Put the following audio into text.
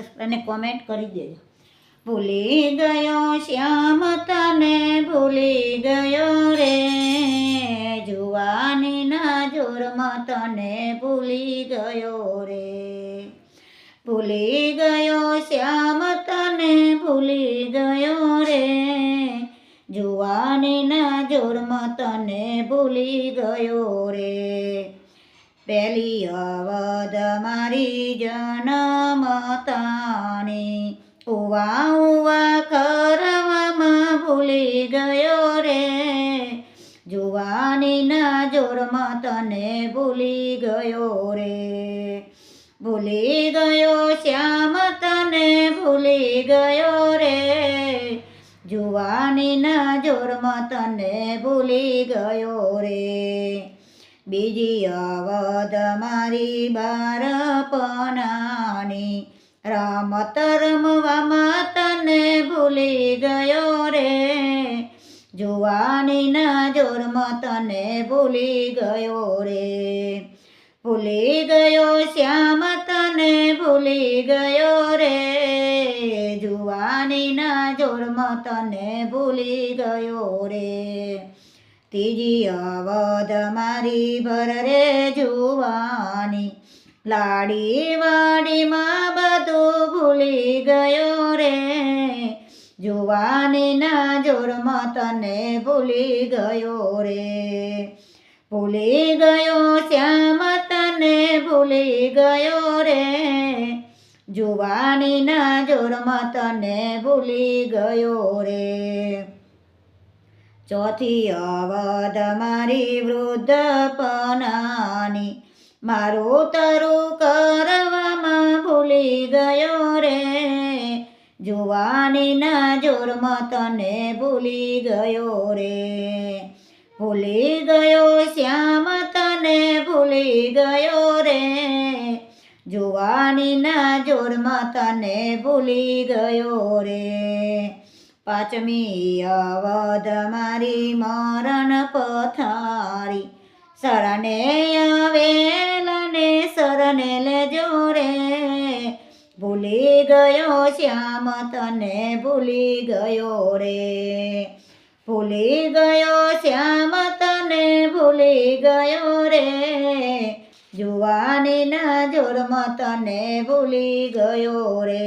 અને કોમેન્ટ કરી દેજો. ભૂલી ગયો શ્યામ તને, ભૂલી ગયો રે. જુવાનીના જોરમાં તને ભૂલી ગયો રે. ભૂલી ગયો શ્યામ તને, ભૂલી ગયો રે. જુવાનીના જોરમાં તને ભૂલી ગયો રે. પેલી અવધ મારી જન્મ તાણી ઉવા ઉવા કરવામાં ભૂલી ગયો રે. જુવાનીના જોરમાં તને ભૂલી ગયો રે. ભૂલી ગયો શ્યામ તને ભૂલી ગયો રે. જુવાનીના જોરમાં તને ભૂલી ગયો રે. બીજી અવધ મારી બારપનાની રમત રમવામાં તને ભૂલી ગયો રે. જુવાનીના જોરમાં તને ભૂલી ગયો રે. ભૂલી ગયો શ્યામ તને ભૂલી ગયો રે. જુવાનીના જોરમાં તને ભૂલી ગયો રે. ત્રીજી અવધ મારી ભર રે જુવાની લાડી વાડીમાં બધું ભૂલી ગયો રે જુવાનીના જોરમાં તને ભૂલી ગયો રે ભૂલી ગયો શ્યામ તને ભૂલી ગયો રે જુવાનીના જોરમાં તને ભૂલી ગયો રે ચોથી અવધ મારી વૃદ્ધપનાની મારું તરું કરવામાં ભૂલી ગયો રે જુવાનીના જોરમ તને ભૂલી ગયો રે ભૂલી ગયો શ્યામ તને ભૂલી ગયો રે જુવાનીના જોરમ તને ભૂલી ગયો રે પાંચમી અવધ મારી મરણ પથારી શરણે આવેલને શરણે લેજો રે ભૂલી ગયો શ્યામ તને ભૂલી ગયો રે ભૂલી ગયો શ્યામ તને ભૂલી ગયો રે જુવાનીના જોરમાં તને ભૂલી ગયો રે